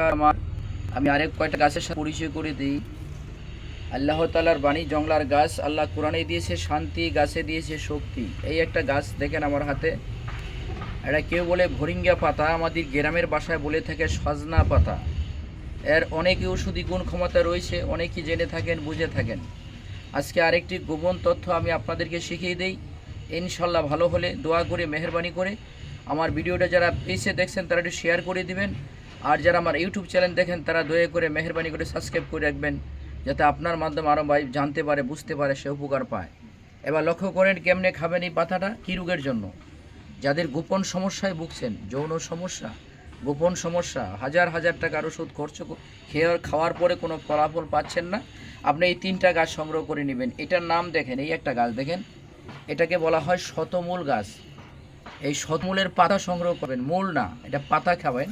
নমস্কার আমার। আমি আরেক কয়টা গাছের সাথে পরিচয় করে দিই। আল্লাহ তালার বাণী, জংলার গাছ। আল্লাহ কোরআনে দিয়েছে শান্তি, গাছে দিয়েছে শক্তি। এই একটা গাছ দেখেন আমার হাতে। এটা কেউ বলে ভরিঙ্গা পাতা, আমাদের গ্রামের বাসায় বলে থাকে সজনা পাতা। এর অনেক ঔষধি গুণ ক্ষমতা রয়েছে, অনেকেই জেনে থাকেন, বুঝে থাকেন। আজকে আরেকটি গোপন তথ্য আমি আপনাদেরকে শিখিয়ে দেই। ইনশাল্লাহ ভালো হলে দোয়া করে, মেহরবানি করে। আমার ভিডিওটা যারা পেজে দেখছেন, তারা একটু শেয়ার করে দিবেন। আর যারা আমার ইউটিউব চ্যানেল দেখেন, তারা দয়া করে মেহরবানি করে সাবস্ক্রাইব করে রাখবেন, যাতে আপনার মাধ্যমে আরও ভাই জানতে পারে, বুঝতে পারে, সে উপকার পায়। এবার লক্ষ্য করেন কেমনে খাবেন এই পাতাটা, কী রোগের জন্য? যাদের গোপন সমস্যায় ভুগছেন, যৌন সমস্যা, গোপন সমস্যা, হাজার হাজার টাকার ওষুধ খরচ খেয়ে খাওয়ার পরে কোনো ফলাফল পাচ্ছেন না, আপনি এই তিনটা গাছ সংগ্রহ করে নেবেন। এটার নাম দেখেন, এই একটা গাছ দেখেন, এটাকে বলা হয় শতমূল গাছ। এই শতমূলের পাতা সংগ্রহ করবেন, মূল না, এটা পাতা খাবেন।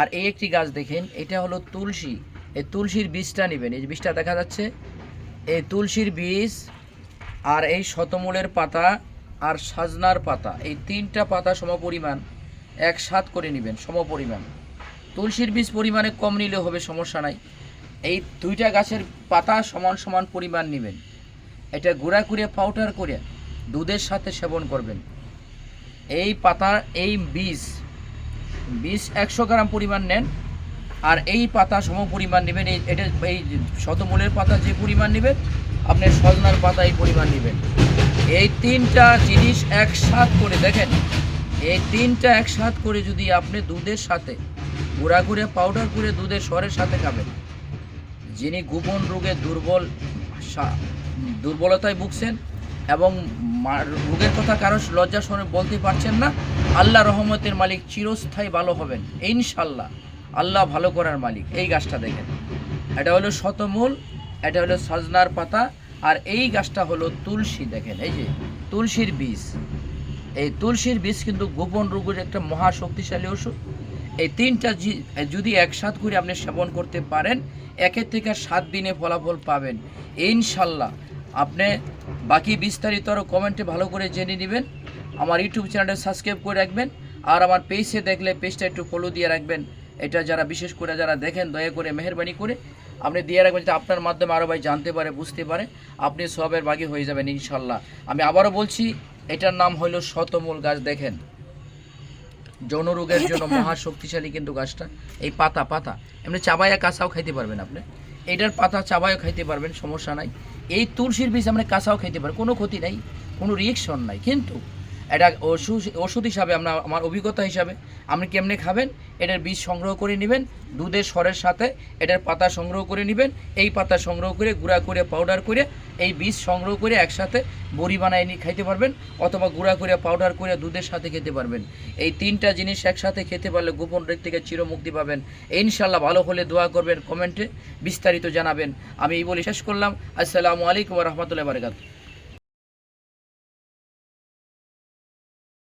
আর এই একটি গাছ দেখেন, এটা হলো তুলসী। এই তুলসীর বীজটা নেবেন, এই বীজটা দেখা যাচ্ছে। এই তুলসীর বীজ আর এই শতমূলের পাতা আর সাজনার পাতা, এই তিনটা পাতা সমপরিমাণ একসাথ করে নেবেন, সমপরিমাণ। তুলসীর বীজ পরিমাণে কম নিলে হবে, সমস্যা নাই। এই দুইটা গাছের পাতা সমান সমান পরিমাণ নেবেন। এটা গুঁড়া করে, পাউডার করে দুধের সাথে সেবন করবেন। এই পাতা, এই বীজ বীজ একশো গ্রাম পরিমাণ নেন। আর এই পাতা সম পরিমাণ নেবেন, এই এটা এই শতমূলের পাতা যে পরিমাণ নেবেন আপনি সজনার পাতা এই পরিমাণ নেবেন। এই তিনটা জিনিস একসাথ করে দেখেন, এই তিনটা একসাথ করে যদি আপনি দুধের সাথে গুঁড়া করে পাউডার করে দুধের স্বরের সাথে খাবেন, যিনি গোপন রোগে দুর্বল দুর্বলতায় ভুগছেন এবং রোগের কথা কারও লজ্জা শুনে বলতে পারছেন না আল্লাহ রহমতের মালিক চিরস্থায়ী ভালো হবেন ইনশাল্লাহ আল্লাহ ভালো করার মালিক, এই গাছটা দেখেন। এটা হলো শতমূল, এটা হলো সজনার পাতা, আর এই গাছটা হলো তুলসী, দেখেন, এই যে, তুলসীর বীজ। এই তুলসীর বীজ কিন্তু গোপন রোগের একটা মহা শক্তিশালী ওষুধ। এই তিনটা যদি একসাথ করে আপনি সেবন করতে পারেন একের থেকে সাত দিনে ফলাফল পাবেন। ইনশাল্লাহ আপনি বাকি বিস্তারিত আরও কমেন্টে ভালো করে জেনে নেবেন। আমার ইউটিউব চ্যানেলটা সাবস্ক্রাইব করে রাখবেন আর আমার পেজে দেখলে পেজটা একটু ফলো দিয়ে রাখবেন। এটা যারা বিশেষ করে যারা দেখেন দয়া করে মেহরবানি করে আপনি দিয়ে রাখবেন যাতে আপনার মাধ্যমে আরও ভাই জানতে পারে বুঝতে পারে। আপনি সবের বাগি হয়ে যাবেন ইনশাল্লাহ। আমি আবারও বলছি এটার নাম হলো শতমূল গাছ দেখেন। যৌন রোগের জন্য মহা শক্তিশালী কিন্তু গাছটা। এই পাতা পাতা। এমনি চাবায়া কাঁচাও খাইতে পারবেন আপনি। এটার পাতা চাবায়ও খাইতে পারবেন সমস্যা নাই। এই তুলসীর বীজ আপনি কাঁচাও খাইতে পারেন কোনো ক্ষতি নাই কোনো রিয়েকশন নাই। কিন্তু এটা ওষুধ ওষুধ হিসাবে আমরা, আমার অভিজ্ঞতা হিসাবে, আপনি কেমনে খাবেন, এটার বীজ সংগ্রহ করে নেবেন, দুধের স্বরের সাথে এটার পাতা সংগ্রহ করে নেবেন, এই পাতা সংগ্রহ করে, গুঁড়া করে পাউডার করে, এই বীজ সংগ্রহ করে একসাথে বড়ি বানায় নিয়ে খাইতে পারবেন, অথবা গুঁড়া করে পাউডার করে, দুধের সাথে খেতে পারবেন। এই তিনটা জিনিস একসাথে খেতে পারলে গোপন রোগ থেকে চিরমুক্তি পাবেন। ইনশাল্লাহ ভালো হলে দোয়া করবেন, কমেন্টে বিস্তারিত জানাবেন। আমি এই বলে শেষ করলাম। আসসালামু আলাইকুম রহমতুল্লাহ বারকাত